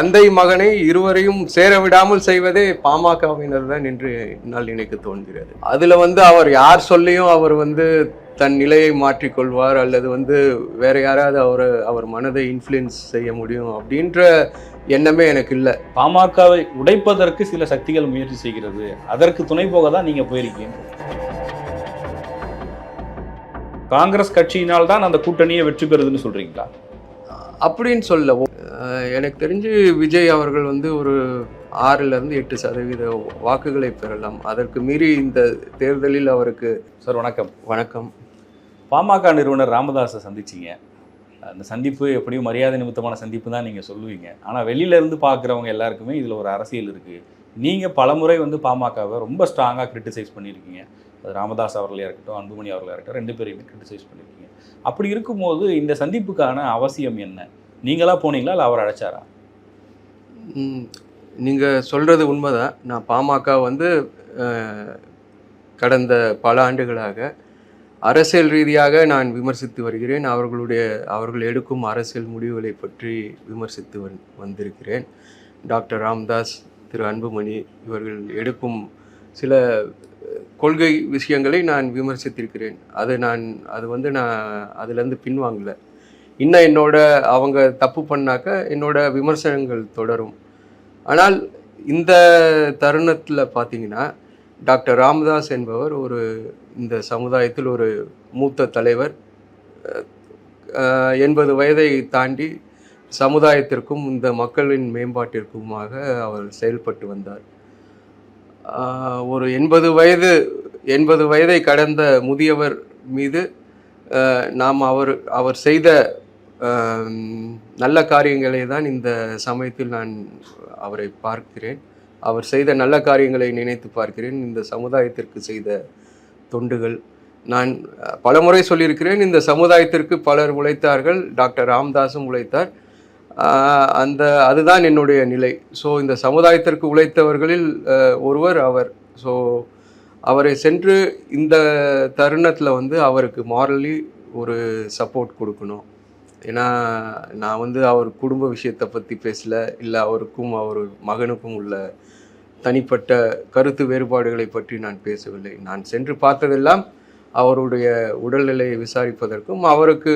தந்தை மகனை இருவரையும் சேர விடாமல் செய்வதே பாமகவினர் தான் என்று என்னால் நினைக்க தோன்கிறது அதுல வந்து அவர் யார் சொல்லியும் அவர் வந்து தன் நிலையை மாற்றிக்கொள்வார் அல்லது வந்து வேற யாராவது அவர் அவர் மனதை இன்ஃப்ளூயன்ஸ் செய்ய முடியும் அப்படின்ற எண்ணமே எனக்கு இல்லை. பாமகவை உடைப்பதற்கு சில சக்திகள் முயற்சி செய்கிறது. அதற்கு துணை போக தான் நீங்க போயிருக்கீங்க. காங்கிரஸ் கட்சியினால் தான் அந்த கூட்டணியை வெற்றி பெறுதுன்னு சொல்றீங்களா? அப்படின்னு சொல்ல எனக்கு தெரிஞ்சு விஜய் அவர்கள் வந்து ஒரு ஆறுல இருந்து எட்டு சதவீத வாக்குகளை பெறலாம். அதற்கு மீறி இந்த தேர்தலில் அவருக்கு சார் வணக்கம். வணக்கம். பாமக நிறுவனர் ராமதாஸை சந்திச்சீங்க. அந்த சந்திப்பு எப்படியும் மரியாதை நிமித்தமான சந்திப்பு தான் நீங்கள் சொல்லுவீங்க. ஆனால் வெளியில இருந்து பார்க்குறவங்க எல்லாருக்குமே இதில் ஒரு அரசியல் இருக்குது நீங்கள் பலமுறை வந்து பாமகவை ரொம்ப ஸ்ட்ராங்காக கிரிட்டிசைஸ் பண்ணியிருக்கீங்க. அது ராமதாஸ் அவர்களையா இருக்கட்டும் அன்புமணி அவர்களாக இருக்கட்டும் ரெண்டு பேரையுமே கிரிட்டிசைஸ் பண்ணியிருக்கீங்க அப்படி இருக்கும்போது இந்த சந்திப்புக்கான அவசியம் என்ன? நீங்களா போனீங்களா இல்லை அவர் அழைச்சாரா? நீங்கள் சொல்கிறது உண்மைதான். நான் பாமக வந்து கடந்த பல ஆண்டுகளாக அரசியல் ரீதியாக நான் விமர்சித்து வருகிறேன். அவர்களுடைய அவர்கள் எடுக்கும் அரசியல் முடிவுகளை பற்றி விமர்சித்து வந் வந்திருக்கிறேன். டாக்டர் ராம்தாஸ் திரு அன்புமணி இவர்கள் எடுக்கும் சில கொள்கை விஷயங்களை நான் விமர்சித்திருக்கிறேன். அது நான் அது வந்து நான் அதுலேருந்து பின்வாங்கலை. இன்னும் என்னோட அவங்க தப்பு பண்ணாக்க என்னோட விமர்சனங்கள் தொடரும். ஆனால் இந்த தருணத்தில் பார்த்தீங்கன்னா டாக்டர் ராமதாஸ் என்பவர் ஒரு இந்த சமுதாயத்தில் ஒரு மூத்த தலைவர். எண்பது வயதை தாண்டி சமுதாயத்திற்கும் இந்த மக்களின் மேம்பாட்டிற்குமாக அவர் செயல்பட்டு வந்தார். ஒரு எண்பது வயது எண்பது வயதை கடந்த முதியவர் மீது நாம் அவர் அவர் செய்த நல்ல காரியங்களை தான் இந்த சமயத்தில் நான் அவரை பார்க்கிறேன். அவர் செய்த நல்ல காரியங்களை நினைத்து பார்க்கிறேன். இந்த சமுதாயத்திற்கு செய்த தொண்டுகள். நான் பலமுறை சொல்லியிருக்கிறேன் இந்த சமுதாயத்திற்கு பலர் உழைத்தார்கள். டாக்டர் ராம்தாஸும் உழைத்தார். அந்த அதுதான் என்னுடைய நிலை. ஸோ இந்த சமுதாயத்திற்கு உழைத்தவர்களில் ஒருவர் அவர். ஸோ அவரை சென்று இந்த தருணத்தில் வந்து அவருக்கு மாரலி ஒரு சப்போர்ட் கொடுக்கணும். ஏன்னா நான் வந்து அவர் குடும்ப விஷயத்தை பற்றி பேசல. இல்லை அவருக்கும் அவர் மகனுக்கும் உள்ள தனிப்பட்ட கருத்து வேறுபாடுகளை பற்றி நான் பேசவில்லை. நான் சென்று பார்த்ததெல்லாம் அவருடைய உடல்நிலையை விசாரிப்பதற்கும் அவருக்கு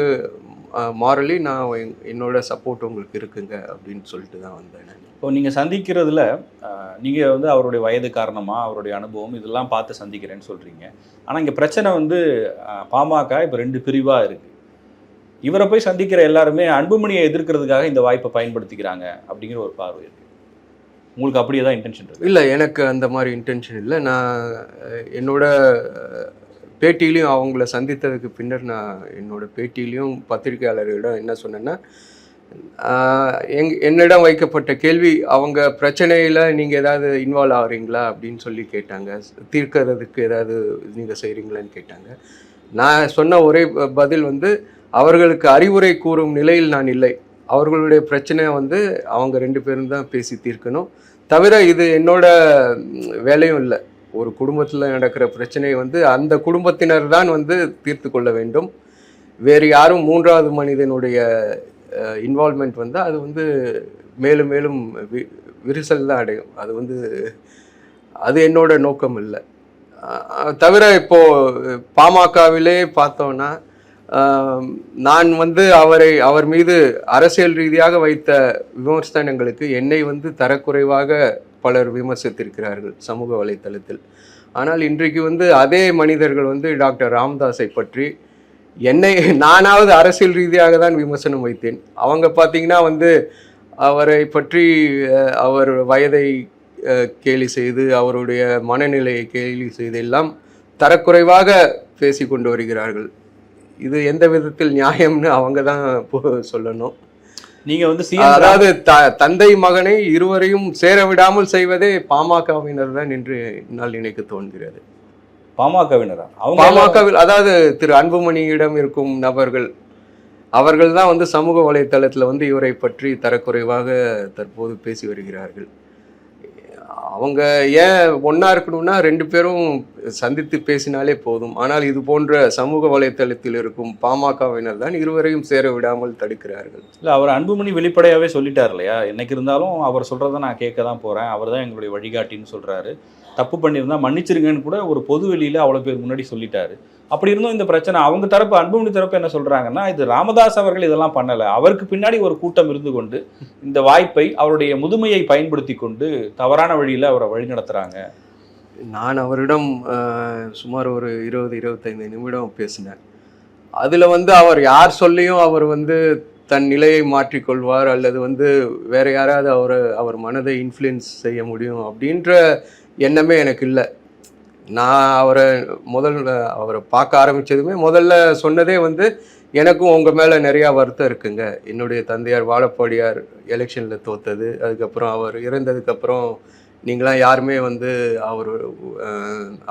மாரலி நான் என்- என்னோட சப்போர்ட் உங்களுக்கு இருக்குங்க அப்படின்னு சொல்லிட்டு தான் வந்தேன் நான். இப்போ நீங்கள் சந்திக்கிறதுல அஹ், நீங்க வந்து அவருடைய வயது காரணமா அவருடைய அனுபவம் இதெல்லாம் பார்த்து சந்திக்கிறேன்னு சொல்றீங்க. ஆனா இங்க பிரச்சனை வந்து பாமக இப்போ ரெண்டு பிரிவா இருக்கு. இவரை போய் சந்திக்கிற எல்லாருமே அன்புமணியை எதிர்க்கிறதுக்காக இந்த வாய்ப்பை பயன்படுத்திக்கிறாங்க அப்படிங்கிற ஒரு பார்வை இருக்கு. உங்களுக்கு அப்படியே தான் இன்டென்ஷன் இல்லை எனக்கு அந்த மாதிரி இன்டென்ஷன் இல்லை. நான் என்னோட பேட்டியிலையும் அவங்கள சந்தித்ததுக்கு பின்னர் நான் என்னோட பேட்டியிலையும் பத்திரிகையாளர்களிடம் என்ன சொன்னேன்னா எங் என்னிடம் வைக்கப்பட்ட கேள்வி அவங்க பிரச்சனையில் நீங்கள் ஏதாவது இன்வால்வ் ஆகிறீங்களா? அப்படின்னு சொல்லி கேட்டாங்க. தீர்க்கிறதுக்கு ஏதாவது நீங்கள் செய்கிறீங்களான்னு கேட்டாங்க. நான் சொன்ன ஒரே பதில் வந்து அவர்களுக்கு அறிவுரை கூறும் நிலையில் நான் இல்லை. அவர்களுடைய பிரச்சனையை வந்து அவங்க ரெண்டு பேரும் தான் பேசி தீர்க்கணும். தவிர இது என்னோட வேலையும் இல்லை. ஒரு குடும்பத்தில் நடக்கிற பிரச்சனையை வந்து அந்த குடும்பத்தினர் தான் வந்து தீர்த்து கொள்ள வேண்டும். வேறு யாரும் மூன்றாவது மனிதனுடைய இன்வால்மெண்ட் வந்து அது வந்து மேலும் மேலும் வி- விரிசல் தான் அடையும். அது வந்து அது என்னோட நோக்கம் இல்லை. தவிர இப்போது பாமகவிலே பார்த்தோன்னா நான் வந்து அவரை அவர் மீது அரசியல் ரீதியாக வைத்த விமர்சனங்களுக்கு என்னை வந்து தரக்குறைவாக பலர் விமர்சித்திருக்கிறார்கள் சமூக வலைத்தளத்தில். ஆனால் இன்றைக்கு வந்து அதே மனிதர்கள் வந்து டாக்டர் ராம்தாஸை பற்றி என்னை நானாவது அரசியல் ரீதியாக தான் விமர்சனம் வைத்தேன். அவங்க பார்த்தீங்கன்னா வந்து அவரை பற்றி அவர் வயதை கேலி செய்து அவருடைய மனநிலையை கேலி செய்து எல்லாம் தரக்குறைவாக பேசி கொண்டு வருகிறார்கள். இது எந்த விதத்தில் நியாயம்னு அவங்க தான் சொல்லணும். நீங்க வந்து அதாவது தந்தை மகனை இருவரையும் சேர விடாமல் செய்வதே பாமகவினர் தான் என்று என்னால் நினைக்க தோன்கிறது பாமகவினரா? பாமகவில் அதாவது திரு அன்புமணியிடம் இருக்கும் நபர்கள் அவர்கள் தான் வந்து சமூக வலைத்தளத்தில் வந்து இவரை பற்றி தரக்குறைவாக தற்போது பேசி வருகிறார்கள். அவங்க ஏன் ஒன்றா இருக்கணும்னா ரெண்டு பேரும் சந்தித்து பேசினாலே போதும். ஆனால் இது போன்ற சமூக வலைத்தளத்தில் இருக்கும் பாமகவினர் தான் இருவரையும் சேர விடாமல் தடுக்கிறார்கள். இல்லை அவர் அன்புமணி வெளிப்படையாகவே சொல்லிட்டார் இல்லையா? என்னைக்கு இருந்தாலும் அவர் சொல்கிறத நான் கேட்க தான் போகிறேன் அவர் தான் எங்களுடைய வழிகாட்டின்னு சொல்கிறாரு தப்பு பண்ணியிருந்தா மன்னிச்சிருங்கன்னு கூட ஒரு பொது வெளியில் அவ்வளோ பேர் முன்னாடி சொல்லிட்டாரு. அப்படி இருந்தும் இந்த பிரச்சனை அவங்க தரப்பு அன்புமணி தரப்பு என்ன சொல்கிறாங்கன்னா இது ராமதாஸ் அவர்கள் இதெல்லாம் பண்ணலை. அவருக்கு பின்னாடி ஒரு கூட்டம் இருந்து கொண்டு இந்த வாய்ப்பை அவருடைய முதுமையை பயன்படுத்தி கொண்டு தவறான வழியில் அவரை வழிநடத்துகிறாங்க நான் அவரிடம் சுமார் ஒரு இருபது இருபத்தைந்து நிமிடம் பேசினேன். அதில் வந்து அவர் யார் சொல்லியும் அவர் வந்து தன் நிலையை மாற்றிக்கொள்வார் அல்லது வந்து வேற யாராவது அவரை அவர் மனதை இன்ஃப்ளூயன்ஸ் செய்ய முடியும் அப்படின்ற எண்ணமே எனக்கு இல்லை நான் அவரை முதல்ல அவரை பார்க்க ஆரம்பிச்சதுமே முதல்ல சொன்னதே வந்து எனக்கும் உங்கள் மேலே நிறையா வருத்தம் இருக்குங்க. என்னுடைய தந்தையார் வாழப்பாடியார் எலெக்ஷனில் தோத்தது அதுக்கப்புறம் அவர் இறந்ததுக்கப்புறம் நீங்களாம் யாருமே வந்து அவர்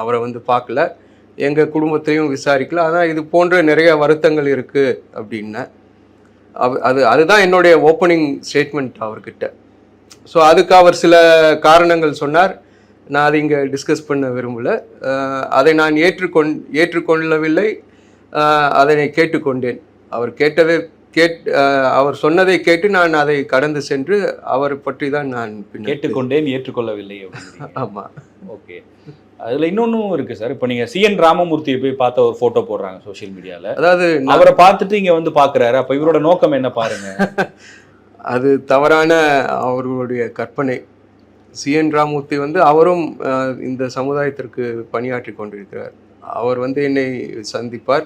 அவரை வந்து பார்க்கல. எங்கள் குடும்பத்தையும் விசாரிக்கல. ஆனால் இது போன்ற நிறைய வருத்தங்கள் இருக்குது அப்படின்னேன் அவ அது அதுதான் என்னுடைய ஓப்பனிங் ஸ்டேட்மெண்ட் அவர்கிட்ட. ஸோ அதுக்கு அவர் சில காரணங்கள் சொன்னார். நான் அதை இங்கே டிஸ்கஸ் பண்ண விரும்பல. அதை நான் ஏற்றுக்கொண் ஏற்றுக்கொள்ளவில்லை. அதனை கேட்டுக்கொண்டேன். அவர் கேட்டதை கேட் அவர் சொன்னதை கேட்டு நான் அதை கடந்து சென்று அவரை பற்றி தான் நான் கேட்டுக்கொண்டேன் ஏற்றுக்கொள்ளவில்லை ஆமாம் ஓகே. அதில் இன்னொன்றும் இருக்குது சார். இப்போ நீங்கள் சிஎன் ராமமூர்த்தியை போய் பார்த்த ஒரு ஃபோட்டோ போடுறாங்க சோஷியல் மீடியாவில் அதாவது அவரை பார்த்துட்டு இங்கே வந்து பார்க்குறாரு. அப்போ இவரோட நோக்கம் என்ன பாருங்க. அது தவறான அவர்களுடைய கற்பனை. சி. என். ராமூர்த்தி வந்து அவரும் இந்த சமுதாயத்திற்கு பணியாற்றி கொண்டிருக்கிறார். அவர் வந்து என்னை சந்திப்பார்.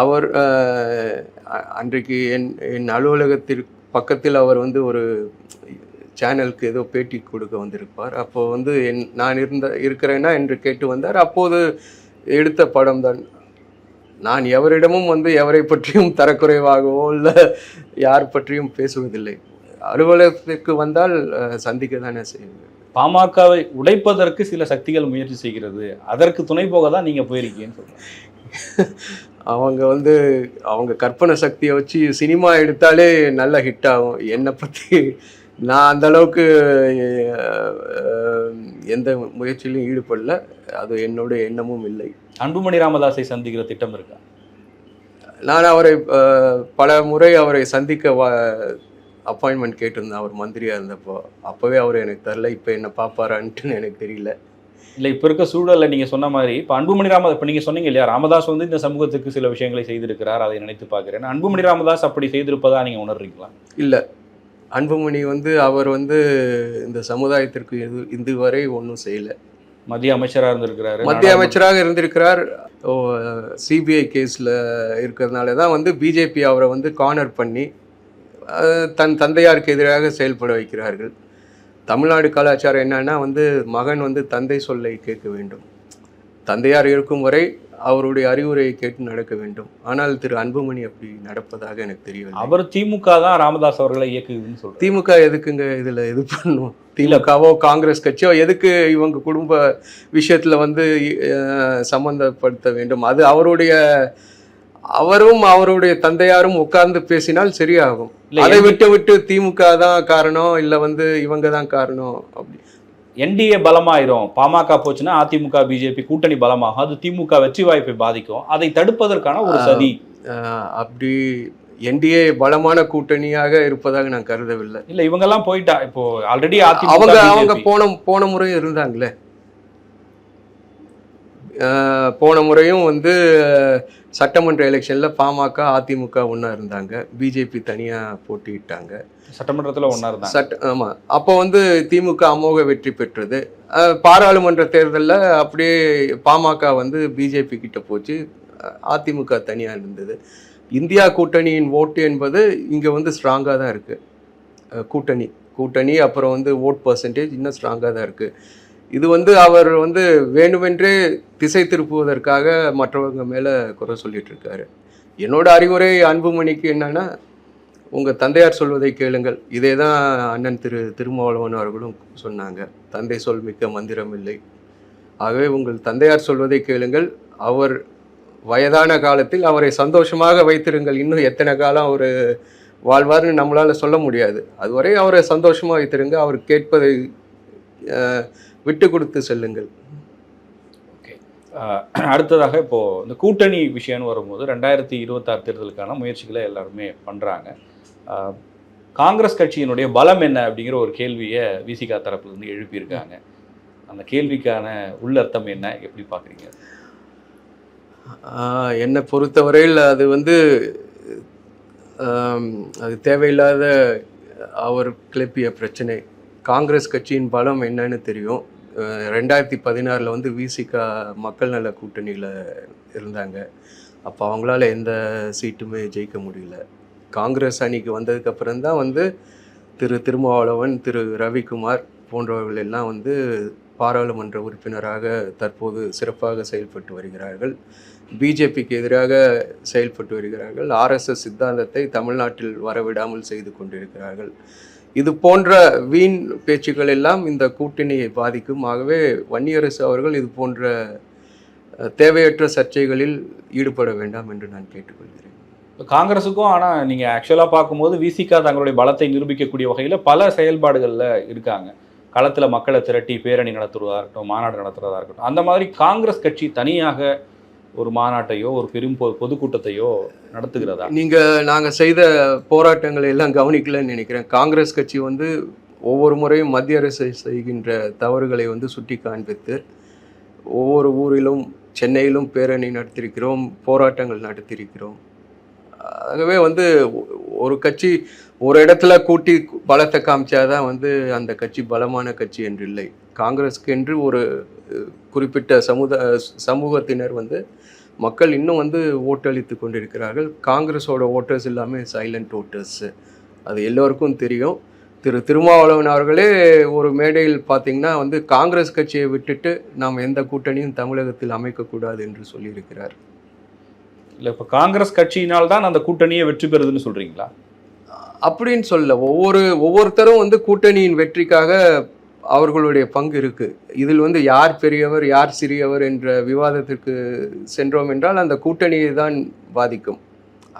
அவர் அன்றைக்கு என் என் அலுவலகத்திற்கு பக்கத்தில் அவர் வந்து ஒரு சேனலுக்கு ஏதோ பேட்டி கொடுக்க வந்திருப்பார். அப்போது வந்து என் நான் இருந்த இருக்கிறேன்னா என்று கேட்டு வந்தார். அப்போது எடுத்த படம் தான் நான் எவரிடமும் வந்து எவரை பற்றியும் தரக்குறைவாகவோ இல்லை யார் பற்றியும் பேசுவதில்லை. அலுவலகத்திற்கு வந்தால் சந்திக்க தானே செய்வேன் பாமகவை உடைப்பதற்கு சில சக்திகள் முயற்சி செய்கிறது. அதற்கு துணை போக தான் நீங்கள் போயிருக்கீங்கன்னு சொல்கிறேன் அவங்க வந்து அவங்க கற்பனை சக்தியை வச்சு சினிமா எடுத்தாலே நல்ல ஹிட் ஆகும். என்னை பற்றி நான் அந்த அளவுக்கு எந்த முயற்சியிலும் ஈடுபடல. அது என்னுடைய எண்ணமும் இல்லை. அன்புமணி ராமதாஸை சந்திக்கிற திட்டம் இருக்கா? நான் அவரை பல முறை அவரை சந்திக்க அப்பாயின்மெண்ட் கேட்டிருந்தேன் அவர் மந்திரியாக இருந்தப்போ. அப்போவே அவர் எனக்கு தரல இப்போ என்ன பார்ப்பாரான்ட்டுன்னு எனக்கு தெரியல. இல்லை இப்போ இருக்க சூழல்ல நீங்கள் சொன்ன மாதிரி இப்போ அன்புமணி ராமதாஸ் இப்போ நீங்கள் சொன்னீங்க இல்லையா ராமதாஸ் வந்து இந்த சமூகத்துக்கு சில விஷயங்களை செய்திருக்கிறார் அதை நினைத்து பார்க்குறேன். அன்புமணி ராமதாஸ் அப்படி செய்திருப்பதா நீங்கள் உணர்றீங்களா? இல்லை. அன்புமணி வந்து அவர் வந்து இந்த சமுதாயத்திற்கு இது இதுவரை ஒன்றும் செய்யலை. மத்திய அமைச்சராக இருந்திருக்கிறாரு மத்திய அமைச்சராக இருந்திருக்கிறார். சிபிஐ கேஸில் இருக்கிறதுனால தான் வந்து பிஜேபி அவரை வந்து கார்னர் பண்ணி தன் தந்தையாருக்கு எதிராக செயல்பட வைக்கிறார்கள். தமிழ்நாடு கலாச்சாரம் என்னன்னா வந்து மகன் வந்து தந்தை சொல்லை கேட்க வேண்டும். தந்தையார் இருக்கும் வரை அவருடைய அறிவுரையை கேட்டு நடக்க வேண்டும். ஆனால் திரு அன்புமணி அப்படி நடப்பதாக எனக்கு தெரியவில்லை. அவர் திமுக தான் ராமதாஸ் அவர்களை இயக்குதுன்னு சொல்றாரு. திமுக எதுக்குங்க இதுல இது பண்ணும்? திமுகவோ காங்கிரஸ் கட்சியோ எதுக்கு இவங்க குடும்ப விஷயத்துல வந்து அஹ், சம்பந்தப்படுத்த வேண்டும்? அது அவருடைய அவரும் அவருடைய தந்தையாரும் உட்கார்ந்து பேசினால் சரியாகும். அதை விட்டு விட்டு திமுக தான் காரணம் இல்ல வந்து இவங்க தான் காரணம் அப்படி. என்டிஏ பலமாயிரும். பாமக போச்சுன்னா அதிமுக பிஜேபி கூட்டணி பலமாகும். அது திமுக வெற்றி வாய்ப்பை பாதிக்கும். அதை தடுப்பதற்கான ஒரு சதி. அப்படி என்டிஏ பலமான கூட்டணியாக இருப்பதாக நான் கருதவில்லை. இல்ல இவங்க எல்லாம் போயிட்டா. இப்போ ஆல்ரெடி அவங்க அவங்க. போன போன முறையும் இருந்தாங்களே. போன முறையும் வந்து சட்டமன்ற எலெக்ஷன்ல பாமக அதிமுக ஒன்றா இருந்தாங்க. பிஜேபி தனியா போட்டியிட்டாங்க. சட்டமன்றத்துல ஒன்னா இருந்தாங்க. சட்ட ஆமா. அப்போ வந்து திமுக அமோக வெற்றி பெற்றது. பாராளுமன்ற தேர்தலில் அப்படியே பாமக வந்து பிஜேபி கிட்ட போச்சு. அதிமுக தனியா இருந்தது. இந்தியா கூட்டணியின் ஓட்டு என்பது இங்க வந்து ஸ்ட்ராங்காக தான் இருக்கு. அஹ் கூட்டணி. கூட்டணி அப்புறம் வந்து ஓட் பர்சன்டேஜ் இன்னும் ஸ்ட்ராங்காக தான் இருக்கு. இது வந்து அவர் வந்து வேண்டுமென்றே திசை திருப்புவதற்காக மற்றவங்க மேலே குறை சொல்லிட்டு இருக்காரு என்னோட அறிவுரை அன்புமணிக்கு என்னன்னா உங்கள் தந்தையார் சொல்வதை கேளுங்கள். இதே தான் அண்ணன் திரு திருமாவளவன் அவர்களும் சொன்னாங்க. தந்தை சொல் மிக்க மந்திரம் இல்லை. ஆகவே உங்கள் தந்தையார் சொல்வதை கேளுங்கள். அவர் வயதான காலத்தில் அவரை சந்தோஷமாக வைத்திருங்கள். இன்னும் எத்தனை காலம் அவர் வாழ்வார்னு நம்மளால் சொல்ல முடியாது. அதுவரை அவரை சந்தோஷமாக வைத்திருங்க. அவர் கேட்பதை விட்டு கொடுத்து செல்லுங்கள். அடுத்ததாக இப்போ இந்த கூட்டணி விஷயம்னு வரும்போது ரெண்டாயிரத்தி இருபத்தாறு தேர்தலுக்கான முயற்சிகளை எல்லாருமே பண்றாங்க. ஆஹ் காங்கிரஸ் கட்சியினுடைய பலம் என்ன அப்படிங்கிற ஒரு கேள்வியை விசிகா தரப்புல இருந்து எழுப்பியிருக்காங்க. அந்த கேள்விக்கான உள்ளர்த்தம் என்ன? எப்படி பாக்குறீங்க ஆஹ் என்னை பொறுத்தவரையில் அது வந்து அது தேவையில்லாத அவர் கிளப்பிய பிரச்சனை. காங்கிரஸ் கட்சியின் பலம் என்னன்னு தெரியும். ரெண்டாயிரத்தி பதினாறில் வந்து விசிகா மக்கள் நல கூட்டணியில் இருந்தாங்க. அப்போ அவங்களால எந்த சீட்டுமே ஜெயிக்க முடியல. காங்கிரஸ் அணிக்கு வந்ததுக்கப்புறம் தான் வந்து திரு திருமாவளவன் திரு ரவிக்குமார் போன்றவர்கள் எல்லாம் வந்து பாராளுமன்ற உறுப்பினராக தற்போது சிறப்பாக செயல்பட்டு வருகிறார்கள். பிஜேபிக்கு எதிராக செயல்பட்டு வருகிறார்கள். ஆர்எஸ்எஸ் சித்தாந்தத்தை தமிழ்நாட்டில் வரவிடாமல் செய்து கொண்டிருக்கிறார்கள். இது போன்ற வீண் பேச்சுக்கள் எல்லாம் இந்த கூட்டணியை பாதிக்கும். ஆகவே வன்னியரசு அவர்கள் இது போன்ற தேவையற்ற சர்ச்சைகளில் ஈடுபட வேண்டாம் என்று நான் கேட்டுக்கொள்கிறேன். இப்போ காங்கிரஸுக்கும் ஆனால் நீங்கள் ஆக்சுவலாக பார்க்கும்போது விசிகா தங்களுடைய பலத்தை நிரூபிக்கக்கூடிய வகையில் பல செயல்பாடுகளில் இருக்காங்க. களத்தில் மக்களை திரட்டி பேரணி நடத்துவதாக இருக்கட்டும் மாநாடு நடத்துகிறதா இருக்கட்டும். அந்த மாதிரி காங்கிரஸ் கட்சி தனியாக ஒரு மாநாட்டையோ ஒரு பெரும் பொ- பொதுக்கூட்டத்தையோ நடத்துகிறதா? நீங்க நாங்க செய்த போராட்டங்களை எல்லாம் கவனிக்கலன்னு நினைக்கிறேன். காங்கிரஸ் கட்சி வந்து ஒவ்வொரு முறையும் மத்திய அரசு செய்கின்ற தவறுகளை வந்து சுட்டி காண்பித்து ஒவ்வொரு ஊரிலும் சென்னையிலும் பேரணி நடத்தியிருக்கிறோம் போராட்டங்கள் நடத்தியிருக்கிறோம். ஆகவே வந்து ஒரு கட்சி ஒரு இடத்துல கூட்டி பலத்தை காமிச்சாதான் வந்து அந்த கட்சி பலமான கட்சி என்று இல்லை காங்கிரஸ்க்கு என்று ஒரு குறிப்பிட்ட சமுத சமூகத்தினர் வந்து மக்கள் இன்னும் வந்து ஓட்டளித்து கொண்டிருக்கிறார்கள். காங்கிரஸோட ஓட்டர்ஸ் எல்லாமே சைலண்ட் ஓட்டர்ஸ் அது எல்லோருக்கும் தெரியும். திரு திருமாவளவன் அவர்களே ஒரு மேடையில் பார்த்தீங்கன்னா வந்து காங்கிரஸ் கட்சியை விட்டுட்டு நாம் எந்த கூட்டணியும் தமிழகத்தில் அமைக்கக்கூடாது என்று சொல்லியிருக்கிறார். இல்ல இப்ப காங்கிரஸ் கட்சியினால் தான் அந்த கூட்டணியை வெற்றி பெறுதுன்னு சொல்றீங்களா? அப்படின்னு சொல்ல ஒவ்வொரு ஒவ்வொருத்தரும் வந்து கூட்டணியின் வெற்றிக்காக அவர்களுடைய பங்கு இருக்கு. இதில் வந்து யார் பெரியவர் யார் சிறியவர் என்ற விவாதத்திற்கு சென்றோம் என்றால் அந்த கூட்டணியை தான் பாதிக்கும்.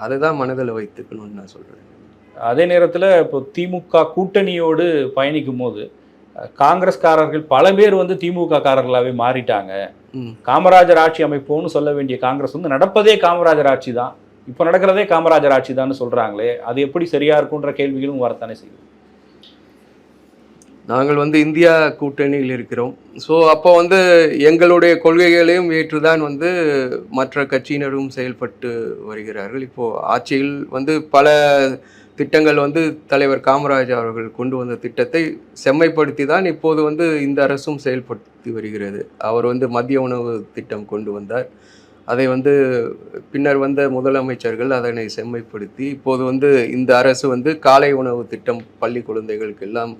அதை தான் மனதில் வைத்துக்கணும்னு நான் சொல்றேன். அதே நேரத்துல இப்போ திமுக கூட்டணியோடு பயணிக்கும் போது காங்கிரஸ்காரர்கள் பல பேர் வந்து திமுக காரர்களாவே மாறிட்டாங்க. காமராஜர் ஆட்சி அமைப்போம்னு சொல்ல வேண்டிய காங்கிரஸ் வந்து நடப்பதே காமராஜர் ஆட்சி தான். இப்போ நடக்கிறதே காமராஜர் ஆட்சி தான் சொல்றாங்களே அது எப்படி சரியா இருக்குன்ற கேள்விகளும் வரத்தானே செய்யுது. நாங்கள் வந்து இந்தியா கூட்டணியில் இருக்கிறோம். ஸோ அப்போ வந்து எங்களுடைய கொள்கைகளையும் ஏற்றுதான் வந்து மற்ற கட்சியினரும் செயல்பட்டு வருகிறார்கள். இப்போது ஆட்சியில் வந்து பல திட்டங்கள் வந்து தலைவர் காமராஜ் அவர்கள் கொண்டு வந்த திட்டத்தை செம்மைப்படுத்தி தான் இப்போது வந்து இந்த அரசும் செயல்படுத்தி வருகிறது. அவர் வந்து மதிய உணவு திட்டம் கொண்டு வந்தார். அதை வந்து பின்னர் வந்த முதலமைச்சர்கள் அதனை செம்மைப்படுத்தி இப்போது வந்து இந்த அரசு வந்து காலை உணவு திட்டம் பள்ளி குழந்தைகளுக்கு எல்லாம்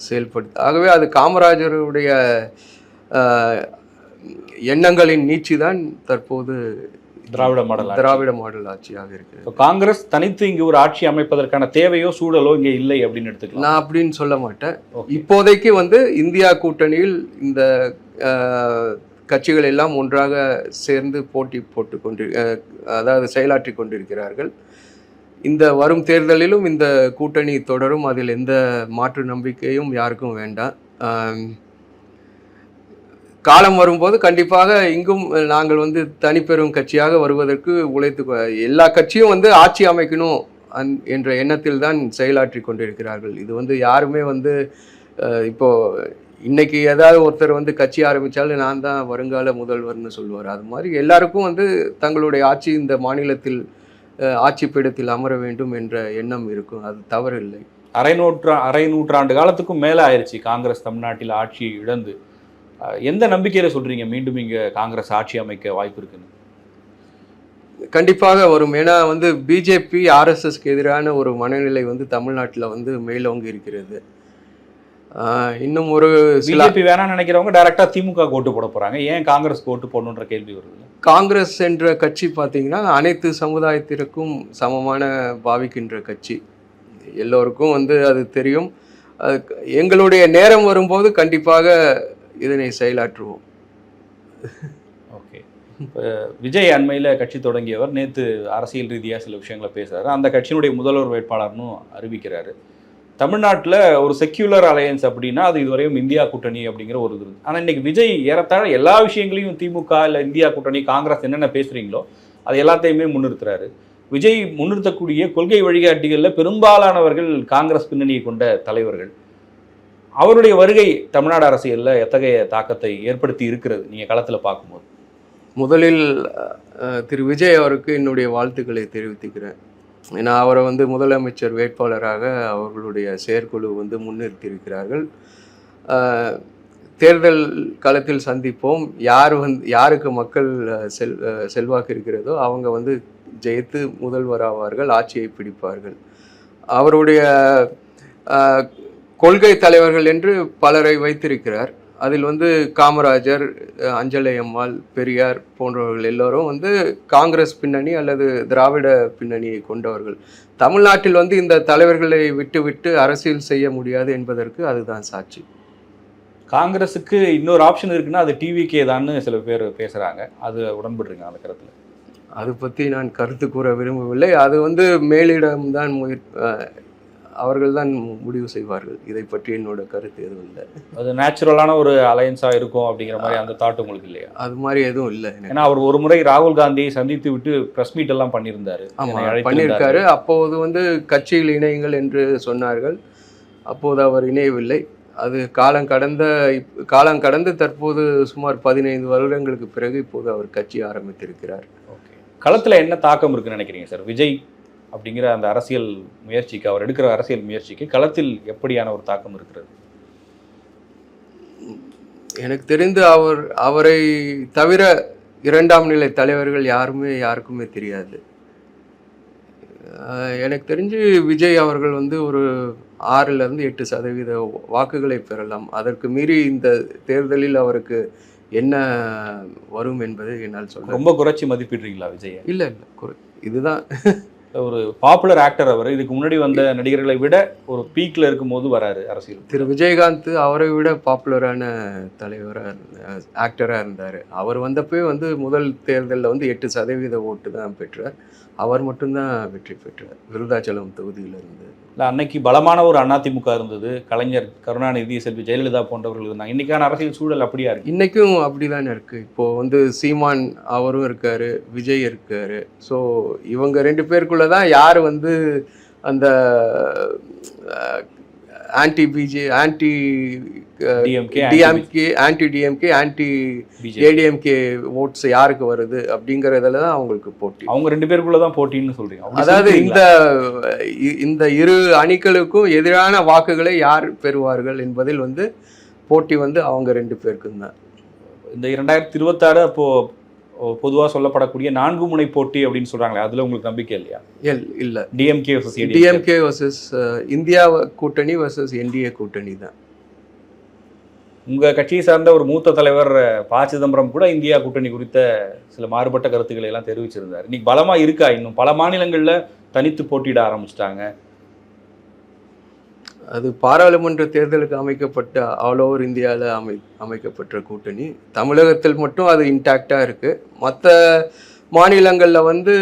செயல்படுத்த ஆகவே அது காமராஜருடைய எண்ணங்களின் நீட்சி தான் தற்போது திராவிட மாடல். திராவிட மாடல் ஆட்சியாக இப்போ காங்கிரஸ் தனித்து இங்கு ஒரு ஆட்சி அமைப்பதற்கான தேவையோ சூழலோ இங்க இல்லை அப்படின்னு எடுத்துக்கலாம் நான் அப்படின்னு சொல்ல மாட்டேன். இப்போதைக்கு வந்து இந்தியா கூட்டணியில் இந்த கட்சிகள் எல்லாம் ஒன்றாக சேர்ந்து போட்டி போட்டு கொண்டு அதாவது செயலாற்றி கொண்டிருக்கிறார்கள் இந்த வரும் தேர்தலிலும் இந்த கூட்டணி தொடரும். அதில் எந்த மாற்று நம்பிக்கையும் யாருக்கும் வேண்டாம். காலம் வரும்போது கண்டிப்பாக இங்கும் நாங்கள் வந்து தனிப்பெரும் கட்சியாக வருவதற்கு உழைத்து எல்லா கட்சியும் வந்து ஆட்சி அமைக்கணும் அந் என்ற எண்ணத்தில் தான் செயலாற்றி கொண்டிருக்கிறார்கள். இது வந்து யாருமே வந்து இப்போ இன்னைக்கு ஏதாவது ஒருத்தர் வந்து கட்சி ஆரம்பித்தாலும் நான் தான் வருங்கால முதல்வர்னு சொல்லுவார் அது மாதிரி எல்லாருக்கும் வந்து தங்களுடைய ஆட்சி இந்த மாநிலத்தில் ஆட்சி பீடத்தில் அமர வேண்டும் என்ற எண்ணம் இருக்கும். அது தவறில்லை. அரை நூற்றா அரை நூற்றாண்டு காலத்துக்கும் மேல ஆயிருச்சு காங்கிரஸ் தமிழ்நாட்டில் ஆட்சி இழந்து. எந்த நம்பிக்கையில சொல்றீங்க மீண்டும் இங்க காங்கிரஸ் ஆட்சி அமைக்க வாய்ப்பு இருக்குன்னு? கண்டிப்பாக வரும். ஏன்னா வந்து பிஜேபி ஆர்எஸ்எஸ்க்கு எதிரான ஒரு மனநிலை வந்து தமிழ்நாட்டில் வந்து மேலோங்கி இருக்கிறது. இன்னும் ஒரு பிஜேபி வேணாம்னு நினைக்கிறவங்க டைரக்டா திமுக ஓட்டு போட போறாங்க. ஏன் காங்கிரஸ் ஓட்டு போடணுன்ற கேள்வி வருது? காங்கிரஸ் என்ற கட்சி பார்த்தீங்கன்னா அனைத்து சமுதாயத்திற்கும் சமமான பாவிக்கின்ற கட்சி. எல்லோருக்கும் வந்து அது தெரியும். எங்களுடைய நேரம் வரும்போது கண்டிப்பாக இதனை செயலாற்றுவோம். ஓகே விஜய் அண்மையில கட்சி தொடங்கியவர் நேத்து அரசியல் ரீதியா சில விஷயங்களை பேசுறாரு. அந்த கட்சியினுடைய முதல்வர் வேட்பாளர்னு அறிவிக்கிறாரு. தமிழ்நாட்டில் ஒரு செக்யூலர் அலையன்ஸ் அப்படின்னா அது இதுவரையும் இந்தியா கூட்டணி அப்படிங்கிற ஒரு இது ஆனால் இன்றைக்கி இன்னைக்கு விஜய் ஏறத்தாழ எல்லா விஷயங்களையும் திமுக இல்லை இந்தியா கூட்டணி காங்கிரஸ் என்னென்ன பேசுகிறீங்களோ அது எல்லாத்தையுமே முன்னிறுத்துறாரு. விஜய் முன்னிறுத்தக்கூடிய கொள்கை வழிகாட்டிகளில் பெரும்பாலானவர்கள் காங்கிரஸ் பின்னணியை கொண்ட தலைவர்கள். அவருடைய வருகை தமிழ்நாடு அரசியலில் எத்தகைய தாக்கத்தை ஏற்படுத்தி இருக்கிறது நீங்கள் களத்தில் பார்க்கும்போது? முதலில் திரு விஜய் அவருக்கு என்னுடைய வாழ்த்துக்களை தெரிவித்துக்கிறேன். ஏன்னா அவரை வந்து முதலமைச்சர் வேட்பாளராக அவர்களுடைய செயற்குழு வந்து முன்னிறுத்தியிருக்கிறார்கள். தேர்தல் களத்தில் சந்திப்போம். யார் வந்து யாருக்கு மக்கள் செல் செல்வாக்கு இருக்கிறதோ அவங்க வந்து ஜெயித்து முதல்வராவார்கள் ஆட்சியை பிடிப்பார்கள். அவருடைய கொள்கை தலைவர்கள் என்று பலரை வைத்திருக்கிறார். அதில் வந்து காமராஜர் அஞ்சலை அம்மாள் பெரியார் போன்றவர்கள் எல்லோரும் வந்து காங்கிரஸ் பின்னணி அல்லது திராவிட பின்னணியை கொண்டவர்கள். தமிழ்நாட்டில் வந்து இந்த தலைவர்களை விட்டுவிட்டு அரசியல் செய்ய முடியாது என்பதற்கு அதுதான் சாட்சி. காங்கிரஸுக்கு இன்னொரு ஆப்ஷன் இருக்குன்னா அது டிவிக்கே தான்னு சில பேர் பேசுறாங்க. அது உடன்படுறீங்க அந்த கருத்துல. அது பற்றி நான் கருத்து கூற விரும்பவில்லை. அது வந்து மேலிடம்தான் முயற் அவர்கள் தான் முடிவு செய்வார்கள். இதை பற்றி என்னோட கருத்து எதுவும் இல்லை. அது நேச்சுரலான ஒரு அலையன்ஸா இருக்கும் அப்படிங்கிற மாதிரி அந்த தாட் உங்களுக்கு இல்லையா? அது மாதிரி எதுவும் இல்லை ஏன்னா அவர் ஒரு முறை ராகுல் காந்தியை சந்தித்து விட்டு பிரஸ் மீட் எல்லாம் பண்ணியிருந்தாரு. ஆமா என்னை அழைத்திருந்தாரு. பண்ணியிருக்காரு. அப்போது வந்து கட்சியில் இணையுங்கள் என்று சொன்னார்கள். அப்போது அவர் இணையவில்லை. அது காலம் கடந்த காலம் கடந்து தற்போது சுமார் பதினைந்து வருடங்களுக்கு பிறகு இப்போது அவர் கட்சி ஆரம்பித்திருக்கிறார். களத்துல என்ன தாக்கம் இருக்குன்னு நினைக்கிறீங்க சார் விஜய் அப்படிங்கிற அந்த அரசியல் முயற்சிக்கு அவர் எடுக்கிற அரசியல் முயற்சிக்கு களத்தில் எப்படியான ஒரு தாக்கம் இருக்கிறது? எனக்கு தெரிந்து அவர் அவரை தவிர இரண்டாம் நிலை தலைவர்கள் யாருமே யாருக்குமே தெரியாது. எனக்கு தெரிஞ்சு விஜய் அவர்கள் வந்து ஒரு ஆறுல இருந்து எட்டு சதவீத வாக்குகளை பெறலாம். அதற்கு மீறி இந்த தேர்தலில் அவருக்கு என்ன வரும் என்பதை என்னால் சொல்ல ரொம்ப குறைச்சி மதிப்பிடுறீங்களா விஜய்? இல்லை இல்லை. குறை இதுதான். ஒரு பாப்புலர் ஆக்டர் அவர். இதுக்கு முன்னாடி வந்த நடிகர்களை விட ஒரு பீக்கில் இருக்கும்போது வராரு அரசியல். திரு விஜயகாந்த் அவரை விட பாப்புலரான தலைவராக ஆக்டராக இருந்தார். அவர் வந்தப்போ வந்து முதல் தேர்தலில் வந்து எட்டு சதவீத ஓட்டு தான் பெற்றார். அவர் மட்டும்தான் வெற்றி பெற்றார். விருதாச்சலம் தொகுதியிலிருந்து. இல்ல அன்னைக்கு பலமான ஒரு அதிமுக இருந்தது. கலைஞர் கருணாநிதி செல்வி ஜெயலலிதா போன்றவர்கள் இருந்தாங்க. இன்னைக்கான அரசியல் சூழல் அப்படியா இருக்கு? இன்றைக்கும் அப்படிதானே இருக்குது இப்போது வந்து சீமான் அவரும் இருக்கார் விஜய் இருக்கார். ஸோ இவங்க ரெண்டு பேருக்குள்ளே தான் யார் வந்து அந்த anti BJ anti DMK anti DMK anti ADMK votes யாருக்கு வருது அப்படிங்கறதுல தான் அவங்களுக்கு போட்டி. அவங்க ரெண்டு பேருக்குள்ள தான் போட்டின்னு சொல்றீங்க. அதாவது? இந்த இந்த இரு அணிகளுக்கும் எதிரான வாக்குகளை யார் பெறுவார்கள் என்பதில் வந்து போட்டி வந்து அவங்க ரெண்டு பேருக்கும் தான். இந்த இரண்டாயிரத்தி இருபத்தாறு அப்போ பொதுவா சொல்லப்படக்கூடிய நான்கு முனை போட்டி அப்படின்னு சொல்றாங்களே அதுல உங்களுக்கு நம்பிக்கை இல்லையா? எல் இல்ல. டிஎம்கே டிஎம்கே வர்சஸ் இந்தியா கூட்டணி வர்சஸ் என்டிஏ கூட்டணி தான். உங்க கட்சியை சார்ந்த ஒரு மூத்த தலைவர் ப. சிதம்பரம் கூட இந்தியா கூட்டணி குறித்த சில மாறுபட்ட கருத்துக்களை எல்லாம் தெரிவிச்சிருந்தார். இன்னைக்கு பலமா இருக்கா? இன்னும் பல மாநிலங்கள்ல தனித்து போட்டியிட ஆரம்பிச்சிட்டாங்க. அது பாராளுமன்ற தேர்தலுக்கு அமைக்கப்பட்ட ஆல் ஓவர் இந்தியாவில் அமை அமைக்கப்பட்ட கூட்டணி. தமிழகத்தில் மட்டும் அது இன்டாக்டாக இருக்குது மற்ற மாநிலங்களில் வந்து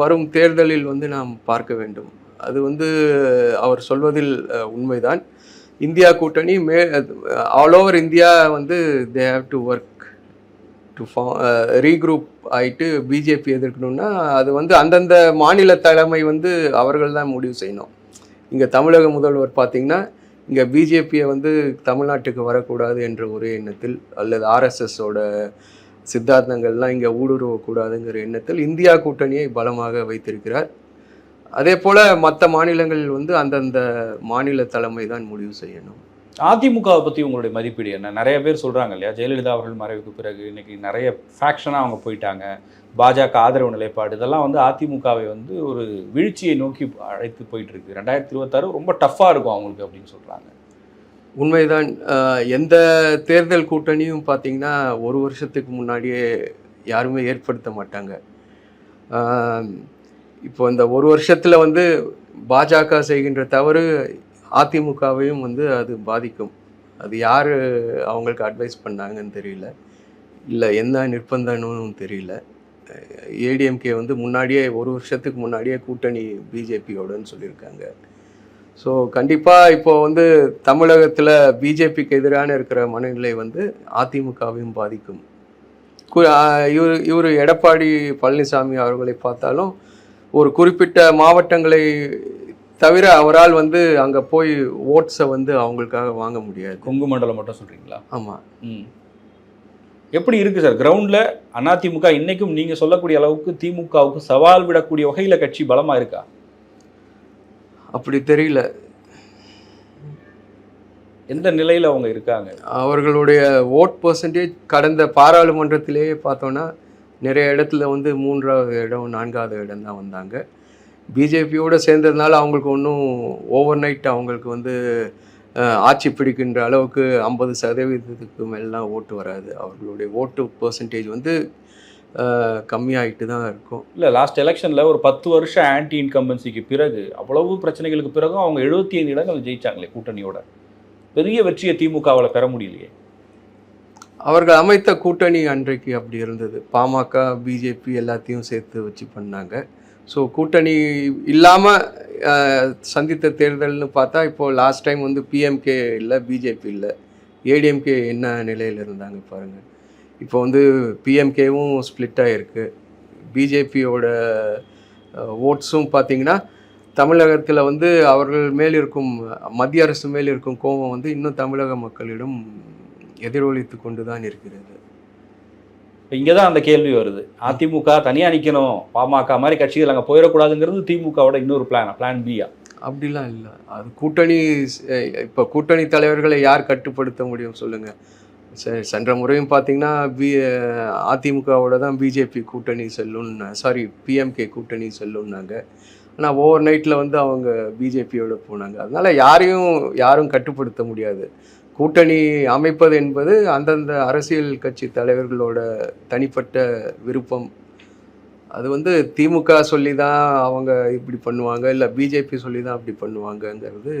வரும் தேர்தலில் வந்து நாம் பார்க்க வேண்டும். அது வந்து அவர் சொல்வதில் உண்மைதான். இந்தியா கூட்டணி மே ஆல் ஓவர் இந்தியா வந்து they have to work to form regroup ஆயிட்டு பிஜேபி எதிர்க்கணும்னா அது வந்து அந்தந்த மாநில தலைமை வந்து அவர்கள் தான் முடிவு செய்யணும். இங்கே தமிழக முதல்வர் பார்த்திங்கன்னா இங்கே பிஜேபியை வந்து தமிழ்நாட்டுக்கு வரக்கூடாது என்ற ஒரே எண்ணத்தில் அல்லது ஆர்எஸ்எஸோட சித்தாந்தங்கள்லாம் இங்கே ஊடுருவக்கூடாதுங்கிற எண்ணத்தில் இந்தியா கூட்டணியை பலமாக வைத்திருக்கிறார். அதே போல் மற்ற மாநிலங்களில் வந்து அந்தந்த மாநில தலைமை தான் முடிவு செய்யணும். அதிமுகவை பற்றி உங்களுடைய மதிப்பீடு என்ன? நிறைய பேர் சொல்கிறாங்க இல்லையா? ஜெயலலிதா அவர்கள் மறைவுக்கு பிறகு இன்னைக்கு நிறைய ஃபேக்ஷனாக அவங்க போயிட்டாங்க. பாஜக ஆதரவு நிலைப்பாடு இதெல்லாம் வந்து அதிமுகவை வந்து ஒரு வீழ்ச்சியை நோக்கி அழைத்து போயிட்டுருக்கு. ரெண்டாயிரத்தி இருபத்தாறு ரொம்ப டஃப்பாக இருக்கும் அவங்களுக்கு அப்படின்னு சொல்கிறாங்க உண்மைதான். எந்த தேர்தல் கூட்டணியும் பார்த்தீங்கன்னா ஒரு வருஷத்துக்கு முன்னாடியே யாருமே ஏற்படுத்த மாட்டாங்க. இப்போ இந்த ஒரு வருஷத்தில் வந்து பாஜக செய்கின்ற தவறு அதிமுகவையும் வந்து அது பாதிக்கும். அது யார் அவங்களுக்கு அட்வைஸ் பண்ணாங்கன்னு தெரியல. இல்லை என்ன நிர்பந்தம்னு தெரியல. ஏடிஎம்கே வந்து முன்னாடியே ஒரு வருஷத்துக்கு முன்னாடியே கூட்டணி பிஜேபியோடன்னு சொல்லியிருக்காங்க. ஸோ கண்டிப்பாக இப்போ வந்து தமிழகத்தில் பிஜேபிக்கு எதிரான இருக்கிற மனநிலை வந்து அதிமுகவையும் பாதிக்கும். இவர் இவர் எடப்பாடி பழனிசாமி அவர்களை பார்த்தாலும் ஒரு குறிப்பிட்ட மாவட்டங்களை தவிர அவரால் வந்து அங்கே போய் ஓட்ஸை வந்து அவங்களுக்காக வாங்க முடியாது. கொங்கு மண்டலம் மட்டும் சொல்றீங்களா? ஆமாம் ம். எப்படி இருக்கு சார்? கிரவுண்ட்ல அதிமுக இன்னைக்கும் நீங்க சொல்லக்கூடிய அளவுக்கு திமுகவுக்கு சவால் விடக்கூடிய வகையில கட்சி பலமா இருக்கா? அப்படி தெரியல. எந்த நிலையில அவங்க இருக்காங்க? அவர்களுடைய ஓட் பர்சன்டேஜ் கடந்த பாராளுமன்றத்திலேயே பார்த்தோன்னா நிறைய இடத்துல வந்து மூன்றாவது இடம் நான்காவது இடம் தான் வந்தாங்க. பிஜேபியோடு சேர்ந்ததுனால அவங்களுக்கு ஒன்றும் ஓவர் நைட் அவங்களுக்கு வந்து ஆட்சி பிடிக்கின்ற அளவுக்கு ஐம்பது சதவீதத்துக்கு மேலாம் ஓட்டு வராது. அவர்களுடைய ஓட்டு பர்சன்டேஜ் வந்து அஹ், கம்மியாயிட்டு தான் இருக்கும். இல்ல லாஸ்ட் எலெக்ஷன்ல ஒரு பத்து வருஷம் ஆன்டி இன்கம்பன்சிக்கு பிறகு அவ்வளவு பிரச்சனைகளுக்கு பிறகும் அவங்க எழுபத்தி ஐந்து இடங்கள் ஜெயிச்சாங்களே கூட்டணியோட. பெரிய வெற்றியை திமுகவால பெற முடியலையே. அவர்கள் அமைத்த கூட்டணி அன்றைக்கு அப்படி இருந்தது. பாமக பிஜேபி எல்லாத்தையும் சேர்த்து வச்சு பண்ணாங்க. ஸோ கூட்டணி இல்லாமல் சந்தித்த தேர்தல்னு பார்த்தா இப்போ லாஸ்ட் டைம் வந்து பிஎம்கே இல்லை பிஜேபி இல்லை. ஏடிஎம்கே என்ன நிலையில் இருந்தாங்க பாருங்கள் இப்போ வந்து பிஎம்கேவும் ஸ்ப்ளிட் ஆகிருக்கு பிஜேபியோட ஓட்ஸும் பார்த்திங்கன்னா தமிழகத்தில் வந்து அவர்கள் மேல் இருக்கும் மத்திய அரசு மேல் இருக்கும் கோபம் வந்து இன்னும் தமிழக மக்களிடம் எதிரொலித்து கொண்டு தான் இருக்கிறது. இங்கே தான் அந்த கேள்வி வருது. அதிமுக தனியாக நிற்கணும் பாமக மாதிரி கட்சிகள் அங்கே போயிடக்கூடாதுங்கிறது திமுகவோட இன்னொரு பிளான் பிளான் பியா அப்படிலாம் இல்லை. அது கூட்டணி இப்போ கூட்டணி தலைவர்களை யார் கட்டுப்படுத்த முடியும் சொல்லுங்கள் செ- சென்ற முறையும் பார்த்தீங்கன்னா பி அதிமுகவோட தான் பிஜேபி கூட்டணி செல்லும்னு சாரி பிஎம்கே கூட்டணி செல்லும்னாங்க. ஆனால் ஓவர் நைட்டில் வந்து அவங்க பிஜேபியோட போனாங்க. அதனால் யாரையும் யாரும் கட்டுப்படுத்த முடியாது. கூட்டணி அமைப்பது என்பது அந்தந்த அரசியல் கட்சி தலைவர்களோட தனிப்பட்ட விருப்பம். அது வந்து திமுக சொல்லி தான் அவங்க இப்படி பண்ணுவாங்க இல்லை பிஜேபி சொல்லி தான் அப்படி பண்ணுவாங்கங்கிறது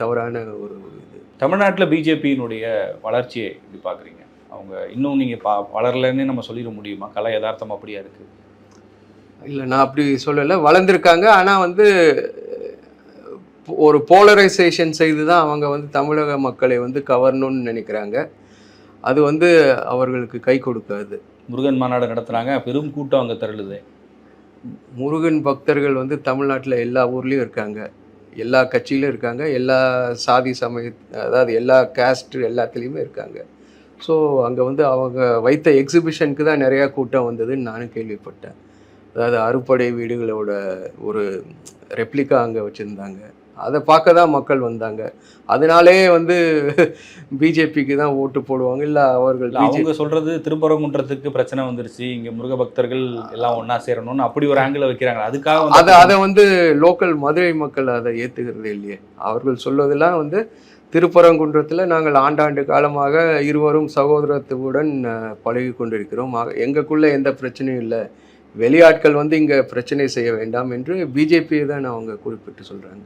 தவறான ஒரு இது. தமிழ்நாட்டுல பிஜேபியினுடைய வளர்ச்சியை எப்படி பாக்குறீங்க அவங்க இன்னும் நீங்க பா வளரலன்னு நம்ம சொல்லிட முடியுமா? கலை யதார்த்தம் அப்படியா இருக்கு? இல்லை நான் அப்படி சொல்லலை. வளர்ந்துருக்காங்க. ஆனால் வந்து ஒரு போலரைசேஷன் செய்து தான் அவங்க வந்து தமிழக மக்களை வந்து கவரணும்னு நினைக்கிறாங்க. அது வந்து அவர்களுக்கு கை கொடுக்காது. முருகன் மாநாடு நடத்துனாங்க பெரும் கூட்டம் அங்க திரளுது முருகன் பக்தர்கள் வந்து தமிழ்நாட்டில் எல்லா ஊர்லேயும் இருக்காங்க. எல்லா கட்சியிலும் இருக்காங்க. எல்லா சாதி சமய அதாவது எல்லா கேஸ்ட் எல்லாத்துலேயுமே இருக்காங்க. ஸோ அங்கே வந்து அவங்க வைத்த எக்ஸிபிஷனுக்கு தான் நிறையா கூட்டம் வந்ததுன்னு நானும் கேள்விப்பட்டேன். அதாவது அறுபடை வீடுகளோட ஒரு ரெப்ளிகா அங்கே வச்சுருந்தாங்க. அதை பார்க்க தான் மக்கள் வந்தாங்க. அதனாலே வந்து பிஜேபிக்கு தான் ஓட்டு போடுவாங்க. இல்லை அவர்கள் அவங்க சொல்றது திருப்பரங்குன்றத்துக்கு பிரச்சனை வந்துருச்சு. இங்க முருக பக்தர்கள் எல்லாம் ஒண்ணா சேரணும்னு அப்படி ஒரு ஆங்கிள் வைக்கிறாங்க. அதுக்காக அதை அதை வந்து லோக்கல் மதுரை மக்கள் அதை ஏற்றுக்கிறது இல்லையே. அவர்கள் சொல்வதெல்லாம் வந்து திருப்பரங்குன்றத்தில் நாங்கள் ஆண்டாண்டு காலமாக இருவரும் சகோதரத்துடன் பழகி கொண்டிருக்கிறோம். எங்களுக்குள்ள எந்த பிரச்சனையும் இல்லை. வெளியாட்கள் வந்து இங்கே பிரச்சனை செய்ய வேண்டாம் என்று பிஜேபியை தான் அவங்க குறிப்பிட்டு சொல்கிறாங்க